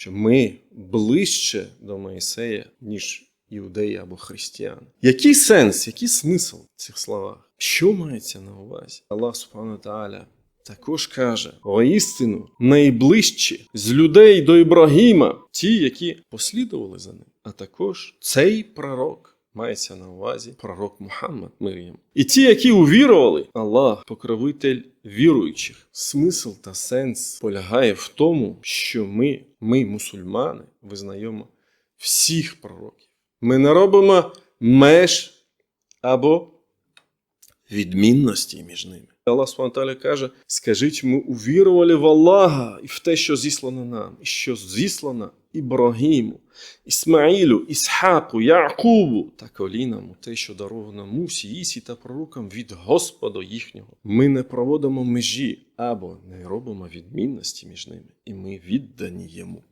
що ми ближче до Моїсея, ніж іудеї або християни. Який сенс, який смисл в цих словах? Що мається на увазі? Аллах Субхану Тааля також каже: воістину найближчі з людей до Ібрагіма, ті, які послідували за ним, а також цей пророк. Мається на увазі пророк Мухаммад мир. І ті, які увірували, Аллах, покровитель віруючих. Смисл та сенс полягає в тому, що ми, ми, мусульмани, визнаємо всіх пророків. Ми не робимо меж або відмінності між ними. Аллах Субтитры каже: скажіть, ми увірували в Аллаха і в те, що зіслано нам, і що зіслано Ібрагіму, Ісмаїлю, Ісхаку, Якубу та колінам те, що даровано Мусі, Ісі та пророкам від Господа їхнього. Ми не проводимо межі або не робимо відмінності між ними, і ми віддані йому.